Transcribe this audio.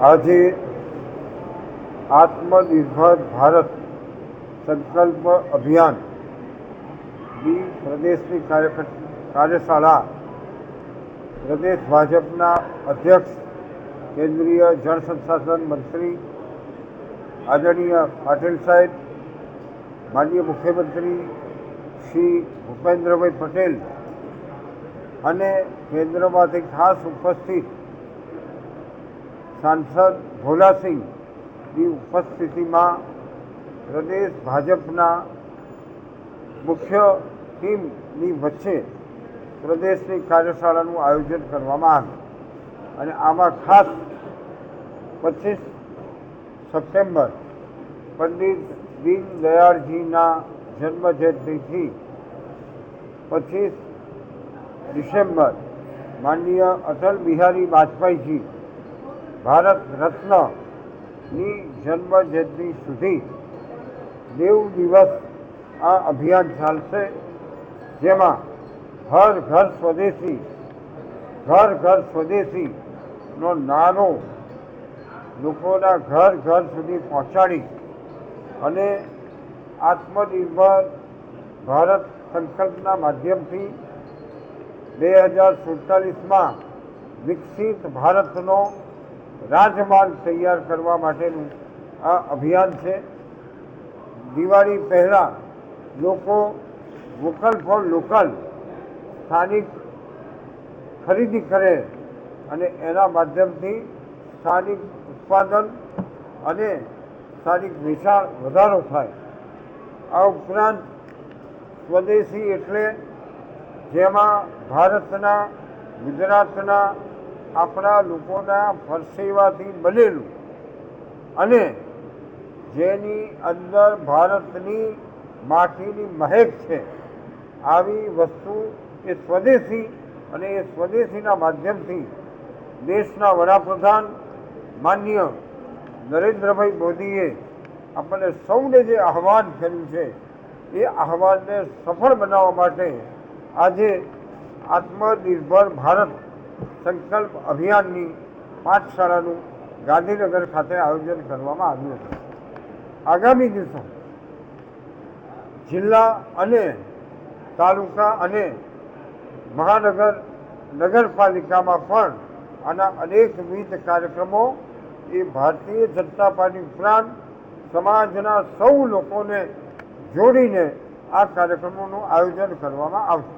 આજે આત્મનિર્ભર ભારત સંકલ્પ અભિયાન બી પ્રદેશની કાર્ય કાર્યશાળા, પ્રદેશ ભાજપના અધ્યક્ષ, કેન્દ્રીય જળ સંસાધન મંત્રી, આદરણીય પાટીલ સાહેબ, માનનીય મુખ્યમંત્રી શ્રી ભૂપેન્દ્રભાઈ પટેલ અને કેન્દ્રમાંથી ખાસ ઉપસ્થિત સાંસદ ભોલાસિંહની ઉપસ્થિતિમાં પ્રદેશ ભાજપના મુખ્ય ટીમની વચ્ચે પ્રદેશની કાર્યશાળાનું આયોજન કરવામાં આવ્યું. અને આમાં ખાસ પચીસ સપ્ટેમ્બર પંડિત દીનદયાળજીના જન્મ જયંતિથી પચીસ ડિસેમ્બર માનનીય અટલ બિહારી વાજપેયીજી ભારત રત્નની જન્મ જયંતિ સુધી દેવ દિવસ આ અભિયાન ચાલશે, જેમાં હર ઘર સ્વદેશી, ઘર ઘર સ્વદેશીનો નારો લોકોના ઘર ઘર સુધી પહોંચાડી અને આત્મનિર્ભર ભારત સંકલ્પના માધ્યમથી બે હજાર સુડતાલીસમાં વિકસિત ભારતનો રાજમાર્ગ તૈયાર કરવા માટેનું આ અભિયાન છે. દિવાળી પહેલાં લોકો વોકલ ફોર લોકલ સ્થાનિક ખરીદી કરે અને એના માધ્યમથી સ્થાનિક ઉત્પાદન અને સ્થાનિક વેચાણ વધારો થાય. આ ઉપરાંત સ્વદેશી એટલે જેમાં ભારતના, ગુજરાતના આપણા લોકોના ફરસેવાથી બનેલું. અને જેની અંદર ભારતની માટીની મહેક છે, આવી વસ્તુ એ સ્વદેશી અને એ સ્વદેશીના માધ્યમથી દેશના વડાપ્રધાન માન્ય નરેન્દ્રભાઈ મોદીએ આપણને સૌને જે આહવાન કર્યું છે, એ આહવાનને સફળ બનાવવા માટે આજે આત્મનિર્ભર ભારત સંકલ્પ અભિયાનની પાઠશાળાનું ગાંધીનગર ખાતે આયોજન કરવામાં આવ્યું હતું. આગામી દિવસો જિલ્લા અને તાલુકા અને મહાનગર નગરપાલિકામાં પણ આના અનેકવિધ કાર્યક્રમો એ ભારતીય જનતા પાર્ટી ઉપરાંત સમાજના સૌ લોકોને જોડીને આ કાર્યક્રમોનું આયોજન કરવામાં આવશે.